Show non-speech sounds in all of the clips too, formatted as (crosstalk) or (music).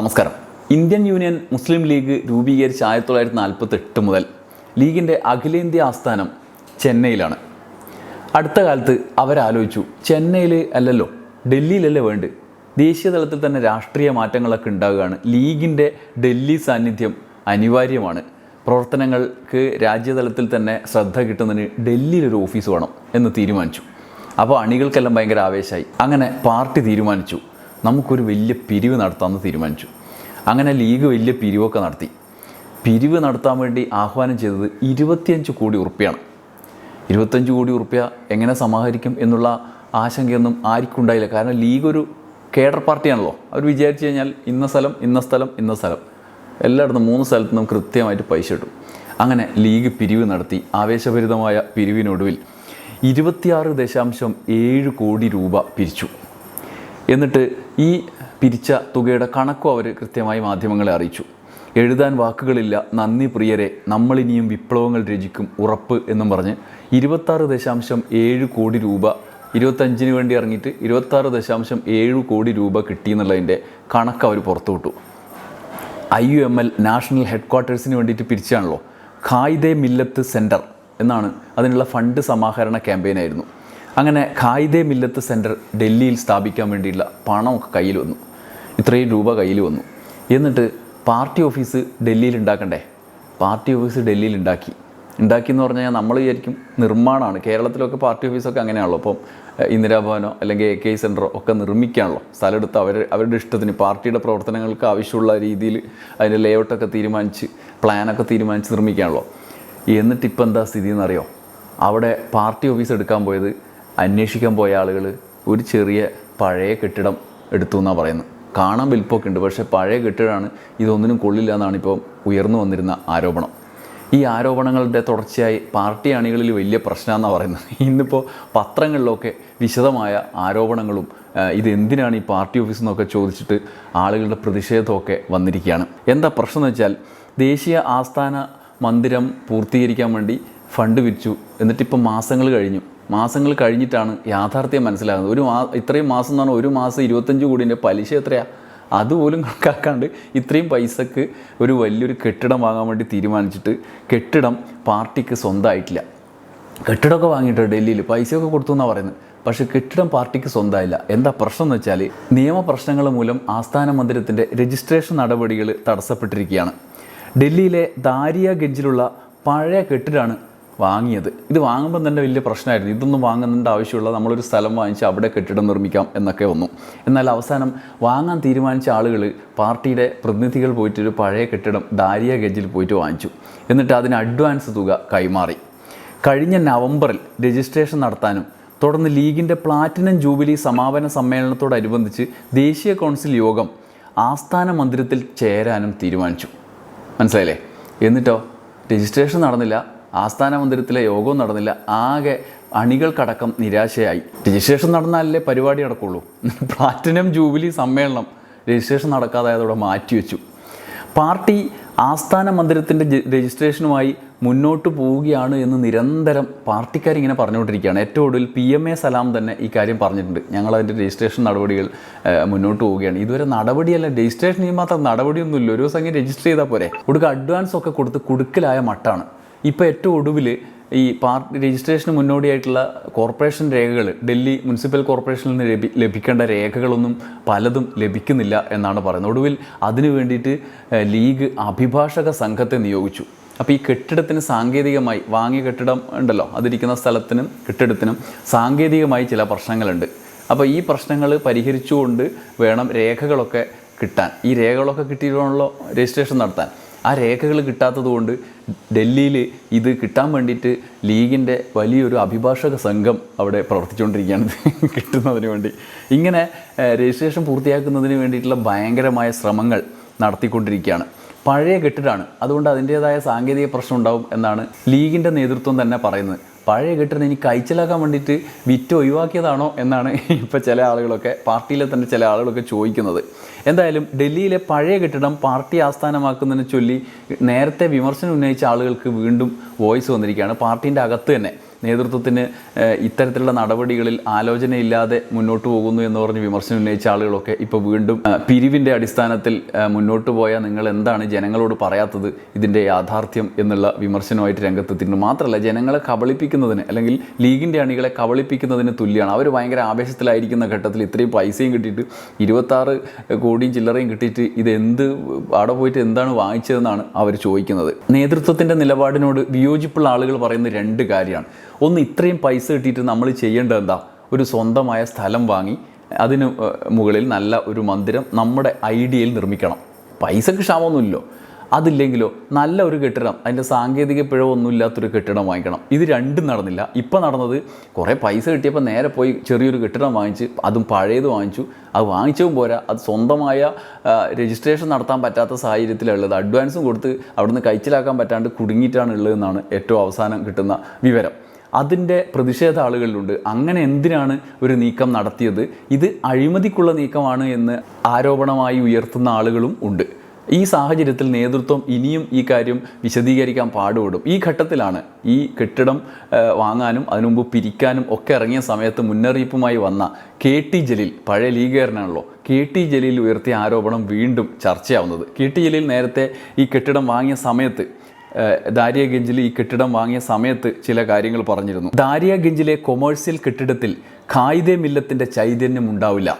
നമസ്കാരം. Indian union മുസ്ലിം league രൂപീകരിച്ച് ആയിരത്തി തൊള്ളായിരത്തി നാൽപ്പത്തി എട്ട് മുതൽ ലീഗിന്റെ അഖിലേന്ത്യാ ആസ്ഥാനം ചെന്നൈയിലാണ്. അടുത്ത കാലത്ത് അവരാലോചിച്ചു ചെന്നൈയിൽ അല്ലല്ലോ ഡൽഹിയിലല്ലേ വേണ്ട ദേശീയ തലത്തിൽ തന്നെ രാഷ്ട്രീയ മാറ്റങ്ങളൊക്കെ ഉണ്ടാവുകയാണ് ലീഗിന്റെ ഡൽഹി സാന്നിധ്യം അനിവാര്യമാണ്. പ്രവർത്തനങ്ങൾക്ക് രാജ്യതലത്തിൽ തന്നെ ശ്രദ്ധ കിട്ടുന്നതിന് ഡൽഹിയിലൊരു ഓഫീസ് വേണം എന്ന് തീരുമാനിച്ചു. അപ്പോൾ അണികൾക്കെല്ലാം ഭയങ്കര ആവേശമായി. അങ്ങനെ പാർട്ടി തീരുമാനിച്ചു. നമുക്കൊരു വലിയ പിരിവ് നടത്താമെന്ന് തീരുമാനിച്ചു. അങ്ങനെ ലീഗ് വലിയ പിരിവൊക്കെ നടത്തി. പിരിവ് നടത്താൻ വേണ്ടി ആഹ്വാനം ചെയ്തത് ഇരുപത്തിയഞ്ച് കോടി ഉറുപ്പ്യാണ്. ഇരുപത്തഞ്ച് കോടി ഉറുപ്പ്യ എങ്ങനെ സമാഹരിക്കും എന്നുള്ള ആശങ്കയൊന്നും ആർക്കും ഉണ്ടായില്ല. കാരണം ലീഗ് ഒരു കേഡർ പാർട്ടിയാണല്ലോ. അവർ വിചാരിച്ചു കഴിഞ്ഞാൽ ഇന്ന സ്ഥലം ഇന്ന സ്ഥലം ഇന്ന സ്ഥലം. എല്ലായിടത്തും മൂന്ന് സ്ഥലത്തു നിന്നും കൃത്യമായിട്ട് പൈസ ഇട്ടു അങ്ങനെ ലീഗ് പിരിവ് നടത്തി. ആവേശഭരിതമായ പിരിവിനൊടുവിൽ ഇരുപത്തിയാറ് ദശാംശം ഏഴ് കോടി രൂപ പിരിച്ചു. എന്നിട്ട് ഈ പിരിച്ച തുകയുടെ കണക്കും അവർ കൃത്യമായി മാധ്യമങ്ങളെ അറിയിച്ചു. എഴുതാൻ വാക്കുകളില്ല നന്ദി പ്രിയരെ നമ്മളിനിയും വിപ്ലവങ്ങൾ രചിക്കും ഉറപ്പ് എന്നും പറഞ്ഞ് ഇരുപത്താറ് ദശാംശം ഏഴ് കോടി രൂപ ഇരുപത്തഞ്ചിന് വേണ്ടി ഇറങ്ങിയിട്ട് ഇരുപത്താറ് ദശാംശം ഏഴ് കോടി രൂപ കിട്ടി കിട്ടിയെന്നുള്ളതിന്റെ കണക്ക് അവർ പുറത്തുവിട്ടു. I U M L national head ക്വാർട്ടേഴ്സിന് വേണ്ടിയിട്ട് പിരിച്ചാണല്ലോ. ഖായിദെ മില്ലത്ത് സെന്റർ എന്നാണ് അതിനുള്ള ഫണ്ട് സമാഹരണ ക്യാമ്പയിനായിരുന്നു. അങ്ങനെ ഖായിദെ മില്ലത്ത് സെന്റർ ഡൽഹിയിൽ സ്ഥാപിക്കാൻ വേണ്ടിയുള്ള പണമൊക്കെ കയ്യിൽ വന്നു. ഇത്രയും രൂപ കയ്യിൽ വന്നു. എന്നിട്ട് പാർട്ടി ഓഫീസ് ഡൽഹിയിൽ ഉണ്ടാക്കണ്ടേ? പാർട്ടി ഓഫീസ് ഡൽഹിയിൽ ഉണ്ടാക്കി. ഉണ്ടാക്കി എന്ന് പറഞ്ഞു കഴിഞ്ഞാൽ നമ്മൾ വിചാരിക്കും നിർമ്മാണമാണ്. കേരളത്തിലൊക്കെ പാർട്ടി ഓഫീസൊക്കെ അങ്ങനെയാണല്ലോ. അപ്പം ഇന്ദിരാഭവനോ അല്ലെങ്കിൽ എ കെ സെന്ററോ ഒക്കെ നിർമ്മിക്കാണല്ലോ. സ്ഥലമെടുത്ത് അവർ അവരുടെ ഇഷ്ടത്തിന് പാർട്ടിയുടെ പ്രവർത്തനങ്ങൾക്ക് ആവശ്യമുള്ള രീതിയിൽ അതിന്റെ ലേഔട്ടൊക്കെ തീരുമാനിച്ച് പ്ലാനൊക്കെ തീരുമാനിച്ച് നിർമ്മിക്കാണല്ലോ. എന്നിട്ട് ഇപ്പം എന്താ സ്ഥിതി എന്നറിയോ അവിടെ പാർട്ടി ഓഫീസ് എടുക്കാൻ പോയത് അന്വേഷിക്കാൻ പോയ ആളുകൾ ഒരു ചെറിയ പഴയ കെട്ടിടം എടുത്തു എന്നാണ് പറയുന്നത്. കാണാൻ വലിപ്പമൊക്കെ ഉണ്ട് പക്ഷേ പഴയ കെട്ടിടമാണ് ഇതൊന്നിനും കൊള്ളില്ല എന്നാണ് ഇപ്പോൾ ഉയർന്നു വന്നിരുന്ന ആരോപണം. ഈ ആരോപണങ്ങളുടെ തുടർച്ചയായി പാർട്ടി അണികളിൽ വലിയ പ്രശ്നമെന്നാണ് പറയുന്നത്. ഇന്നിപ്പോൾ പത്രങ്ങളിലൊക്കെ വിശദമായ ആരോപണങ്ങളും ഇതെന്തിനാണ് ഈ പാർട്ടി ഓഫീസ് എന്നൊക്കെ ചോദിച്ചിട്ട് ആളുകളുടെ പ്രതിഷേധമൊക്കെ വന്നിരിക്കുകയാണ്. എന്താ പ്രശ്നം വെച്ചാൽ ദേശീയ ആസ്ഥാന മന്ദിരം പൂർത്തീകരിക്കാൻ വേണ്ടി ഫണ്ട് വിരിച്ചു എന്നിട്ടിപ്പോൾ മാസങ്ങൾ കഴിഞ്ഞു. മാസങ്ങൾ കഴിഞ്ഞിട്ടാണ് യാഥാർത്ഥ്യം മനസ്സിലാകുന്നത്. ഒരു മാ ഇത്രയും മാസം എന്ന് പറഞ്ഞാൽ ഒരു മാസം ഇരുപത്തഞ്ച് കോടിന്റെ പലിശ എത്രയാണ് അതുപോലും കണക്കാക്കാണ്ട് ഇത്രയും പൈസക്ക് ഒരു വലിയൊരു കെട്ടിടം വാങ്ങാൻ വേണ്ടി തീരുമാനിച്ചിട്ട് കെട്ടിടം പാർട്ടിക്ക് സ്വന്തമായിട്ടില്ല. കെട്ടിടമൊക്കെ വാങ്ങിയിട്ടോ ഡൽഹിയിൽ. പൈസയൊക്കെ കൊടുത്തു എന്നാണ് പറയുന്നത്. പക്ഷേ കെട്ടിടം പാർട്ടിക്ക് സ്വന്തമായില്ല. എന്താ പ്രശ്നം എന്ന് വെച്ചാൽ നിയമപ്രശ്നങ്ങൾ മൂലം ആസ്ഥാന മന്ദിരത്തിന്റെ രജിസ്ട്രേഷൻ നടപടികൾ തടസ്സപ്പെട്ടിരിക്കുകയാണ്. ഡൽഹിയിലെ ദാരിയ ഗഞ്ചിലുള്ള പഴയ കെട്ടിടമാണ് വാങ്ങിയത്. ഇത് വാങ്ങുമ്പോൾ തന്നെ വലിയ പ്രശ്നമായിരുന്നു. ഇതൊന്നും വാങ്ങുന്നതിന്റെ ആവശ്യമുള്ള നമ്മളൊരു സ്ഥലം വാങ്ങിച്ച് അവിടെ കെട്ടിടം നിർമ്മിക്കാം എന്നൊക്കെ വന്നു. എന്നാൽ അവസാനം വാങ്ങാൻ തീരുമാനിച്ച ആളുകൾ പാർട്ടിയുടെ പ്രതിനിധികൾ പോയിട്ട് ഒരു പഴയ കെട്ടിടം ദാരിയ ഗേജിൽ പോയിട്ട് വാങ്ങിച്ചു. എന്നിട്ട് അതിന് അഡ്വാൻസ് തുക കൈമാറി. കഴിഞ്ഞ നവംബറിൽ രജിസ്ട്രേഷൻ നടത്താനും തുടർന്ന് ലീഗിന്റെ പ്ലാറ്റിനം ജൂബിലി സമാപന സമ്മേളനത്തോടനുബന്ധിച്ച് ദേശീയ കൗൺസിൽ യോഗം ആസ്ഥാന മന്ദിരത്തിൽ ചേരാനും തീരുമാനിച്ചു. മനസ്സിലായില്ലേ? എന്നിട്ടോ? രജിസ്ട്രേഷൻ നടന്നില്ല. ആസ്ഥാന മന്ദിരത്തിലെ യോഗവും നടന്നില്ല. ആകെ അണികൾക്കടക്കം നിരാശയായി. രജിസ്ട്രേഷൻ നടന്നാലല്ലേ പരിപാടി നടക്കുള്ളൂ. (laughs) പ്ലാറ്റിനം ജൂബിലി സമ്മേളനം രജിസ്ട്രേഷൻ നടക്കാതായതോടെ മാറ്റിവെച്ചു. പാർട്ടി ആസ്ഥാന മന്ദിരത്തിന്റെ രജിസ്ട്രേഷനുമായി മുന്നോട്ട് പോവുകയാണ് എന്ന് നിരന്തരം പാർട്ടിക്കാരിങ്ങനെ പറഞ്ഞുകൊണ്ടിരിക്കുകയാണ്. ഏറ്റവും ഒടുവിൽ പി എം എ സലാം തന്നെ ഈ കാര്യം പറഞ്ഞിട്ടുണ്ട്. ഞങ്ങൾ അതിന്റെ രജിസ്ട്രേഷൻ നടപടികൾ മുന്നോട്ട് പോവുകയാണ്. ഇതുവരെ നടപടിയല്ല രജിസ്ട്രേഷൻ മാത്രം നടപടിയൊന്നുമില്ല. ഒരു ദിവസം രജിസ്റ്റർ ചെയ്താൽ പോരെ. കൊടുക്കുക അഡ്വാൻസ് ഒക്കെ കൊടുത്ത് കുടുക്കലായ മട്ടാണ്. ഇപ്പോൾ ഏറ്റവും ഒടുവിൽ ഈ പാർട്ടി രജിസ്ട്രേഷന് മുന്നോടിയായിട്ടുള്ള കോർപ്പറേഷൻ രേഖകൾ ഡൽഹി മുനിസിപ്പൽ കോർപ്പറേഷനിൽ നിന്ന് ലഭി ലഭിക്കേണ്ട രേഖകളൊന്നും പലതും ലഭിക്കുന്നില്ല എന്നാണ് പറയുന്നത്. ഒടുവിൽ അതിനു വേണ്ടിയിട്ട് ലീഗ് അഭിഭാഷക സംഘത്തെ നിയോഗിച്ചു. അപ്പോൾ ഈ കെട്ടിടത്തിന് സാങ്കേതികമായി വാങ്ങിയ കെട്ടിടം ഉണ്ടല്ലോ അതിരിക്കുന്ന സ്ഥലത്തിനും കെട്ടിടത്തിനും സാങ്കേതികമായി ചില പ്രശ്നങ്ങളുണ്ട്. അപ്പോൾ ഈ പ്രശ്നങ്ങൾ പരിഹരിച്ചുകൊണ്ട് വേണം രേഖകളൊക്കെ കിട്ടാൻ. ഈ രേഖകളൊക്കെ കിട്ടിയിട്ടുള്ള രജിസ്ട്രേഷൻ നടത്താൻ. ആ രേഖകൾ കിട്ടാത്തതുകൊണ്ട് ഡൽഹിയിൽ ഇത് കിട്ടാൻ വേണ്ടിയിട്ട് ലീഗിന്റെ വലിയൊരു അഭിഭാഷക സംഘം അവിടെ പ്രവർത്തിച്ചുകൊണ്ടിരിക്കുകയാണ് (laughs) കിട്ടുന്നതിന് വേണ്ടി. ഇങ്ങനെ രജിസ്ട്രേഷൻ പൂർത്തിയാക്കുന്നതിന് വേണ്ടിയിട്ടുള്ള ഭയങ്കരമായ ശ്രമങ്ങൾ നടത്തിക്കൊണ്ടിരിക്കുകയാണ്. പഴയ കെട്ടിടമാണ് അതുകൊണ്ട് അതിന്റേതായ സാങ്കേതിക പ്രശ്നം ഉണ്ടാവും എന്നാണ് ലീഗിന്റെ നേതൃത്വം തന്നെ പറയുന്നത്. പഴയ കെട്ടിടം ഇനി കഴിച്ചിലാക്കാൻ വേണ്ടിയിട്ട് വിറ്റ് ഒഴിവാക്കിയതാണോ എന്നാണ് ഇപ്പോൾ ചില ആളുകളൊക്കെ പാർട്ടിയിലെ തന്നെ ചില ആളുകളൊക്കെ ചോദിക്കുന്നത്. എന്തായാലും ഡൽഹിയിലെ പഴയ കെട്ടിടം പാർട്ടി ആസ്ഥാനമാക്കുന്നതിനെ ചൊല്ലി നേരത്തെ വിമർശനം ഉന്നയിച്ച ആളുകൾക്ക് വീണ്ടും വോയിസ് വന്നിരിക്കുകയാണ് പാർട്ടീന്റെ അകത്ത് തന്നെ. നേതൃത്വത്തിന് ഇത്തരത്തിലുള്ള നടപടികളിൽ ആലോചനയില്ലാതെ മുന്നോട്ട് പോകുന്നു എന്ന് പറഞ്ഞ് വിമർശനം ഉന്നയിച്ച ആളുകളൊക്കെ ഇപ്പോൾ വീണ്ടും പിരിവിന്റെ അടിസ്ഥാനത്തിൽ മുന്നോട്ട് പോയ നിങ്ങൾ എന്താണ് ജനങ്ങളോട് പറയാത്തത് ഇതിന്റെ യാഥാർത്ഥ്യം എന്നുള്ള വിമർശനമായിട്ട് രംഗത്തെത്തിയിട്ടുണ്ട്. മാത്രമല്ല ജനങ്ങളെ കബളിപ്പിക്കുന്നതിന് അല്ലെങ്കിൽ ലീഗിന്റെ അണികളെ കബളിപ്പിക്കുന്നതിന് തുല്യമാണ് അവർ ഭയങ്കര ആവേശത്തിലായിരിക്കുന്ന ഘട്ടത്തിൽ ഇത്രയും പൈസയും കിട്ടിയിട്ട് ഇരുപത്താറ് കോടിയും ചില്ലറയും കിട്ടിയിട്ട് ഇത് എന്ത് അവിടെ പോയിട്ട് എന്താണ് വാങ്ങിച്ചതെന്നാണ് അവർ ചോദിക്കുന്നത്. നേതൃത്വത്തിന്റെ നിലപാടിനോട് വിയോജിപ്പുള്ള ആളുകൾ പറയുന്ന രണ്ട് കാര്യമാണ്. ഒന്ന് ഇത്രയും പൈസ കിട്ടിയിട്ട് നമ്മൾ ചെയ്യേണ്ടത് എന്താ? ഒരു സ്വന്തമായ സ്ഥലം വാങ്ങി അതിന് മുകളിൽ നല്ല ഒരു മന്ദിരം നമ്മുടെ ഐഡിയയിൽ നിർമ്മിക്കണം. പൈസക്ക് ക്ഷാമമൊന്നുമില്ലല്ലോ അതില്ലെങ്കിലോ നല്ല ഒരു കെട്ടിടം അതിന്റെ സാങ്കേതിക പിഴവൊന്നുമില്ലാത്തൊരു കെട്ടിടം വാങ്ങിക്കണം. ഇത് രണ്ടും നടന്നില്ല. ഇപ്പം നടന്നത് കുറേ പൈസ കിട്ടിയപ്പോൾ നേരെ പോയി ചെറിയൊരു കെട്ടിടം വാങ്ങിച്ച് അതും പഴയത് വാങ്ങിച്ചു. അത് വാങ്ങിച്ചതും പോരാ. അത് സ്വന്തമായ രജിസ്ട്രേഷൻ നടത്താൻ പറ്റാത്ത സാഹചര്യത്തിലുള്ളത്. അഡ്വാൻസും കൊടുത്ത് അവിടുന്ന് കഴിച്ചിലാക്കാൻ പറ്റാണ്ട് കുടുങ്ങിയിട്ടാണ് ഉള്ളതെന്നാണ് ഏറ്റവും അവസാനം കിട്ടുന്ന വിവരം. അതിന്റെ പ്രതിഷേധ ആളുകളിലുണ്ട് അങ്ങനെ എന്തിനാണ് ഒരു നീക്കം നടത്തിയത്? ഇത് അഴിമതിക്കുള്ള നീക്കമാണ് എന്ന് ആരോപണമായി ഉയർത്തുന്ന ആളുകളും ഉണ്ട്. ഈ സാഹചര്യത്തിൽ നേതൃത്വം ഇനിയും ഈ കാര്യം വിശദീകരിക്കാൻ പാടുപെടും. ഈ ഘട്ടത്തിലാണ് ഈ കെട്ടിടം വാങ്ങാനും അതിനുമുമ്പ് പിരിക്കാനും ഒക്കെ ഇറങ്ങിയ സമയത്ത് മുന്നറിയിപ്പുമായി വന്ന കെ ടി ജലീൽ പഴയ ലീഗുകാരനാണല്ലോ കെ ടി ജലീൽ ഉയർത്തിയ ആരോപണം വീണ്ടും ചർച്ചയാവുന്നത്. കെ ടി ജലീൽ നേരത്തെ ഈ കെട്ടിടം വാങ്ങിയ സമയത്ത് ഏഹ് ദാരിയഗഞ്ചിൽ ഈ കെട്ടിടം വാങ്ങിയ സമയത്ത് ചില കാര്യങ്ങൾ പറഞ്ഞിരുന്നു. ദാരിയ ഗഞ്ചിലെ കൊമേഴ്സ്യൽ കെട്ടിടത്തിൽ ഖായിദെ മില്ലത്തിന്റെ ചൈതന്യം ഉണ്ടാവില്ല.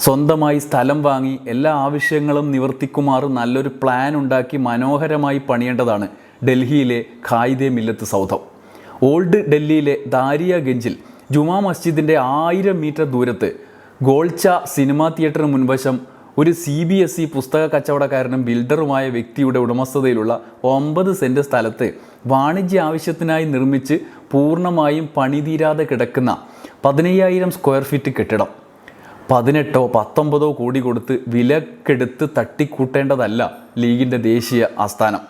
സ്വന്തമായി സ്ഥലം വാങ്ങി എല്ലാ ആവശ്യങ്ങളും നിവർത്തിക്കുമാർ നല്ലൊരു പ്ലാൻ ഉണ്ടാക്കി മനോഹരമായി പണിയേണ്ടതാണ് ഡൽഹിയിലെ ഖായിദെ മില്ലത്ത് സൗധം. ഓൾഡ് ഡൽഹിയിലെ ദാരിയ ഗഞ്ചിൽ ജുമാ മസ്ജിദിന്റെ ആയിരം മീറ്റർ ദൂരത്ത് ഗോൾച്ച സിനിമാ തിയേറ്ററിന് മുൻവശം ഒരു സി ബി എസ് ഇ പുസ്തക കച്ചവടക്കാരനും ബിൽഡറുമായ വ്യക്തിയുടെ ഉടമസ്ഥതയിലുള്ള ഒമ്പത് സെന്റ് സ്ഥലത്ത് വാണിജ്യ ആവശ്യത്തിനായി നിർമ്മിച്ച് പൂർണമായും പണിതീരാതെ കിടക്കുന്ന പതിനയ്യായിരം സ്ക്വയർ ഫീറ്റ് കെട്ടിടം. പതിനെട്ടോ പത്തൊമ്പതോ കോടി കൊടുത്ത് വിലക്കെടുത്ത് തട്ടിക്കൂട്ടേണ്ടതല്ല ലീഗിന്റെ ദേശീയ ആസ്ഥാനം.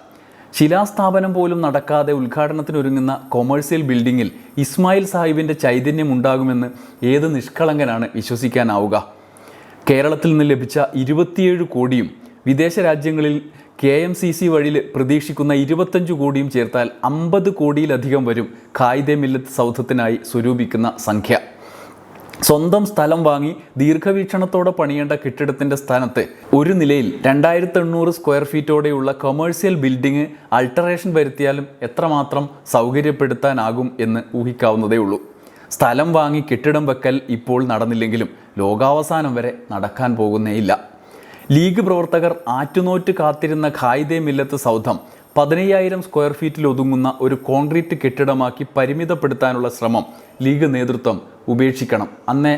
ശിലാസ്ഥാപനം പോലും നടക്കാതെ ഉദ്ഘാടനത്തിനൊരുങ്ങുന്ന കൊമേഴ്സ്യൽ ബിൽഡിങ്ങിൽ ഇസ്മായിൽ സാഹിബിന്റെ ചൈതന്യം ഉണ്ടാകുമെന്ന് ഏത് നിഷ്കളങ്കനാണ് വിശ്വസിക്കാനാവുക? കേരളത്തിൽ നിന്ന് ലഭിച്ച ഇരുപത്തിയേഴ് കോടിയും വിദേശ രാജ്യങ്ങളിൽ കെ എം സി സി വഴി പ്രതീക്ഷിക്കുന്ന ഇരുപത്തഞ്ച് കോടിയും ചേർത്താൽ അമ്പത് കോടിയിലധികം വരും ഖായിദെ മില്ലത്ത് സൗധത്തിനായി സ്വരൂപിക്കുന്ന സംഖ്യ. സ്വന്തം സ്ഥലം വാങ്ങി ദീർഘവീക്ഷണത്തോടെ പണിയേണ്ട കെട്ടിടത്തിന്റെ സ്ഥാനത്ത് ഒരു നിലയിൽ രണ്ടായിരത്തി എണ്ണൂറ് സ്ക്വയർ ഫീറ്റോടെയുള്ള കൊമേഴ്സ്യൽ ബിൽഡിംഗ് അൾട്ടറേഷൻ വരുത്തിയാലും എത്രമാത്രം സൗകര്യപ്പെടുത്താനാകും എന്ന് ഊഹിക്കാവുന്നതേ ഉള്ളൂ സ്ഥലം വാങ്ങി കെട്ടിടം വെക്കൽ ഇപ്പോൾ നടന്നില്ലെങ്കിലും ലോകാവസാനം വരെ നടക്കാൻ പോകുന്നേയില്ല ലീഗ് പ്രവർത്തകർ ആറ്റുനോറ്റ് കാത്തിരുന്ന ഖായിദെ മില്ലത്ത് സൗധം പതിനയ്യായിരം സ്ക്വയർ ഫീറ്റിൽ ഒതുങ്ങുന്ന ഒരു കോൺക്രീറ്റ് കെട്ടിടമാക്കി പരിമിതപ്പെടുത്താനുള്ള ശ്രമം ലീഗ് നേതൃത്വം ഉപേക്ഷിക്കണം അന്നേ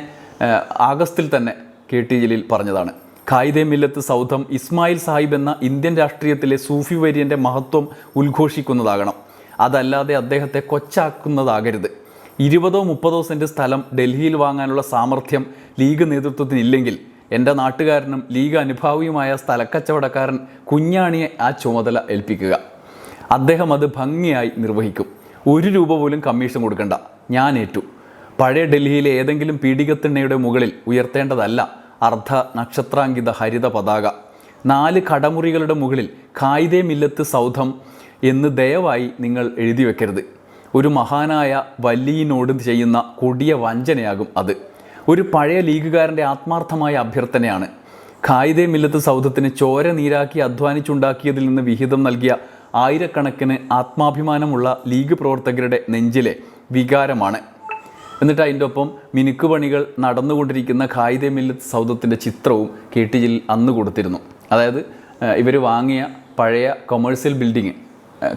ആഗസ്റ്റിൽ തന്നെ കെ ടി ജലീൽ പറഞ്ഞതാണ്. ഖായിദെ മില്ലത്ത് സൗധം ഇസ്മായിൽ സാഹിബ് എന്ന ഇന്ത്യൻ രാഷ്ട്രീയത്തിലെ സൂഫി വര്യന്റെ മഹത്വം ഉദ്ഘോഷിക്കുന്നതാകണം. അതല്ലാതെ അദ്ദേഹത്തെ കൊച്ചാക്കുന്നതാകരുത്. ഇരുപതോ മുപ്പതോ സെന്റ് സ്ഥലം ഡൽഹിയിൽ വാങ്ങാനുള്ള സാമർഥ്യം ലീഗ് നേതൃത്വത്തിനില്ലെങ്കിൽ എന്റെ നാട്ടുകാരനും ലീഗ് അനുഭാവിയുമായ സ്ഥലക്കച്ചവടക്കാരൻ കുഞ്ഞാണിയെ ആ ചുമതല ഏൽപ്പിക്കുക. അദ്ദേഹം അത് ഭംഗിയായി നിർവഹിക്കും. ഒരു രൂപ പോലും കമ്മീഷൻ കൊടുക്കണ്ട. ഞാൻ ഏറ്റു. പഴയ ഡൽഹിയിലെ ഏതെങ്കിലും പീഡികത്തിണ്ണയുടെ മുകളിൽ ഉയർത്തേണ്ടതല്ല അർദ്ധ നക്ഷത്രാങ്കിത ഹരിത പതാക. നാല് കടമുറികളുടെ മുകളിൽ ഖായിദെ മില്ലത്ത് സൗധം എന്ന് ദയവായി നിങ്ങൾ എഴുതി വെക്കരുത്. ഒരു മഹാനായ വല്ലിയിനോട് ചെയ്യുന്ന കൊടിയ വഞ്ചനയാകും അത്. ഒരു പഴയ ലീഗുകാരന്റെ ആത്മാർത്ഥമായ അഭ്യർത്ഥനയാണ്. ഖായിദെ മില്ലത്ത് സൗധത്തിന് ചോര നീരാക്കി അധ്വാനിച്ചുണ്ടാക്കിയതിൽ നിന്ന് വിഹിതം നൽകിയ ആയിരക്കണക്കിന് ആത്മാഭിമാനമുള്ള ലീഗ് പ്രവർത്തകരുടെ നെഞ്ചിലെ വികാരമാണ്. എന്നിട്ട് അതിന്റെ ഒപ്പം മിനുക്കുപണികൾ നടന്നുകൊണ്ടിരിക്കുന്ന ഖായിദെ മില്ലത്ത് സൗധത്തിന്റെ ചിത്രവും കെ ടി ജിയിൽ അന്ന് കൊടുത്തിരുന്നു. അതായത് ഇവർ വാങ്ങിയ പഴയ കൊമേഴ്സ്യൽ ബിൽഡിങ്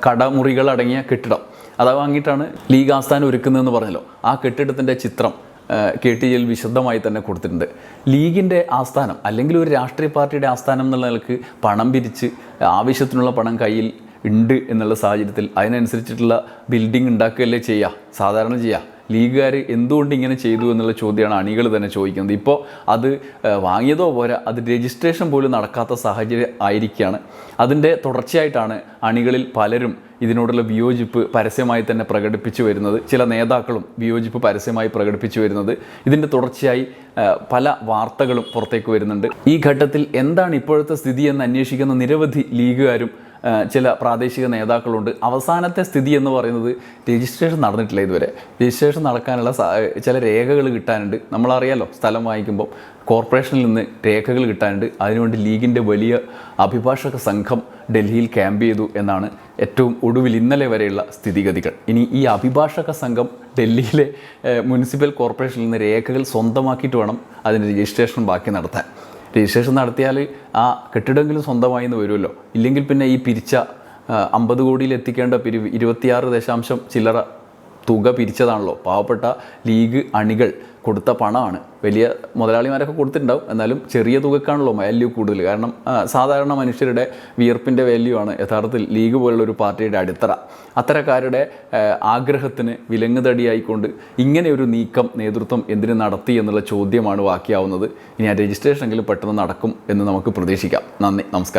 കടമുറികളടങ്ങിയ കെട്ടിടം. അത് വാങ്ങിയിട്ടാണ് ലീഗ് ആസ്ഥാനം ഒരുക്കുന്നതെന്ന് പറഞ്ഞല്ലോ. ആ കെട്ടിടത്തിന്റെ ചിത്രം കെ ടി ജിയിൽ വിശദമായി തന്നെ കൊടുത്തിട്ടുണ്ട്. ലീഗിന്റെ ആസ്ഥാനം അല്ലെങ്കിൽ ഒരു രാഷ്ട്രീയ പാർട്ടിയുടെ ആസ്ഥാനം എന്നുള്ള നിലയ്ക്ക് പണം പിരിച്ച് ആവശ്യത്തിനുള്ള പണം കയ്യിൽ ഉണ്ട് എന്നുള്ള സാഹചര്യത്തിൽ അതിനനുസരിച്ചിട്ടുള്ള ബിൽഡിംഗ് ഉണ്ടാക്കുകയല്ലേ ചെയ്യുക സാധാരണ ചെയ്യുക ലീഗുകാർ എന്തുകൊണ്ട് ഇങ്ങനെ ചെയ്തു എന്നുള്ള ചോദ്യമാണ് അണികൾ തന്നെ ചോദിക്കുന്നത്. ഇപ്പോൾ അത് വാങ്ങിയതോ പോരാ അത് രജിസ്ട്രേഷൻ പോലും നടക്കാത്ത സാഹചര്യം ആയിരിക്കുകയാണ്. അതിന്റെ തുടർച്ചയായിട്ടാണ് അണികളിൽ പലരും ഇതിനോടുള്ള വിയോജിപ്പ് പരസ്യമായി തന്നെ പ്രകടിപ്പിച്ചു വരുന്നത് ചില നേതാക്കളും വിയോജിപ്പ് പരസ്യമായി പ്രകടിപ്പിച്ചു വരുന്നത്. ഇതിന്റെ തുടർച്ചയായി പല വാർത്തകളും പുറത്തേക്ക് വരുന്നുണ്ട്. ഈ ഘട്ടത്തിൽ എന്താണ് ഇപ്പോഴത്തെ സ്ഥിതി എന്ന് അന്വേഷിക്കുന്ന നിരവധി ലീഗുകാരും ചില പ്രാദേശിക നേതാക്കളുണ്ട്. അവസാനത്തെ സ്ഥിതി എന്ന് പറയുന്നത് രജിസ്ട്രേഷൻ നടന്നിട്ടില്ല ഇതുവരെ. രജിസ്ട്രേഷൻ നടക്കാനുള്ള ചില രേഖകൾ കിട്ടാനുണ്ട്. നമ്മളറിയാലോ സ്ഥലം വാങ്ങിക്കുമ്പോൾ കോർപ്പറേഷനിൽ നിന്ന് രേഖകൾ കിട്ടാനുണ്ട്. അതിനുവേണ്ടി ലീഗിന്റെ വലിയ അഭിഭാഷക സംഘം ഡൽഹിയിൽ ക്യാമ്പ് ചെയ്തു എന്നാണ് ഏറ്റവും ഒടുവിൽ ഇന്നലെ വരെയുള്ള സ്ഥിതിഗതികൾ. ഇനി ഈ അഭിഭാഷക സംഘം ഡൽഹിയിലെ മുനിസിപ്പൽ കോർപ്പറേഷനിൽ നിന്ന് രേഖകൾ സ്വന്തമാക്കിയിട്ട് വേണം അതിന്റെ രജിസ്ട്രേഷൻ ബാക്കി നടത്താൻ. രജിസ്ട്രേഷൻ നടത്തിയാൽ ആ കെട്ടിടമെങ്കിലും സ്വന്തമായി എന്ന് വരുമല്ലോ. ഇല്ലെങ്കിൽ പിന്നെ ഈ പിരിച്ച അമ്പത് കോടിയിൽ എത്തിക്കേണ്ട പിരിവ് ഇരുപത്തിയാറ് ദശാംശം ചില്ലറ തുക പിരിച്ചതാണല്ലോ. പാവപ്പെട്ട ലീഗ് അണികൾ കൊടുത്ത പണമാണ്. വലിയ മുതലാളിമാരൊക്കെ കൊടുത്തിട്ടുണ്ടാവും. എന്നാലും ചെറിയ തുകക്കാണല്ലോ വാല്യൂ കൂടുതൽ. കാരണം സാധാരണ മനുഷ്യരുടെ വിയർപ്പിന്റെ വാല്യൂ ആണ് യഥാർത്ഥത്തിൽ ലീഗ് പോലുള്ള ഒരു പാർട്ടിയുടെ അടിത്തറ. അത്തരക്കാരുടെ ആഗ്രഹത്തിന് വിലങ്ങുതടിയായിക്കൊണ്ട് ഇങ്ങനെ ഒരു നീക്കം നേതൃത്വം എന്തിനു നടത്തി എന്നുള്ള ചോദ്യമാണ് ബാക്കിയാവുന്നത് ഇനി ആ രജിസ്ട്രേഷൻ എങ്കിലും പെട്ടെന്ന് നടക്കും എന്ന് നമുക്ക് പ്രതീക്ഷിക്കാം. നന്ദി. നമസ്കാരം.